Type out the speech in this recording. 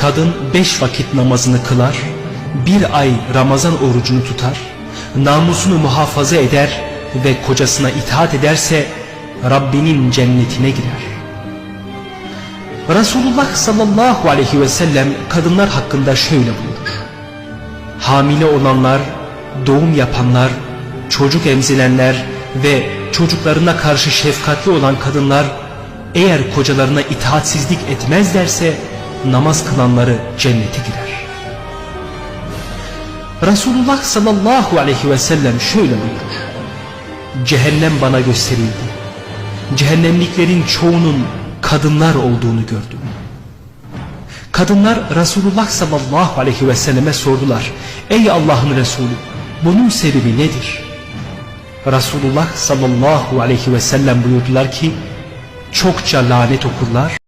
Kadın beş vakit namazını kılar, bir ay Ramazan orucunu tutar, namusunu muhafaza eder ve kocasına itaat ederse Rabbinin cennetine girer. Resulullah sallallahu aleyhi ve sellem kadınlar hakkında şöyle buyurur. Hamile olanlar, doğum yapanlar, çocuk emzirenler ve çocuklarına karşı şefkatli olan kadınlar eğer kocalarına itaatsizlik etmezlerse namaz kılanları cennete girer. Resulullah sallallahu aleyhi ve sellem şöyle buyurur. Cehennem bana gösterildi. Cehennemliklerin çoğunun kadınlar olduğunu gördüm. Kadınlar Resulullah sallallahu aleyhi ve selleme sordular. Ey Allah'ın Resulü bunun sebebi nedir? Resulullah sallallahu aleyhi ve sellem buyurdular ki çokça lanet okurlar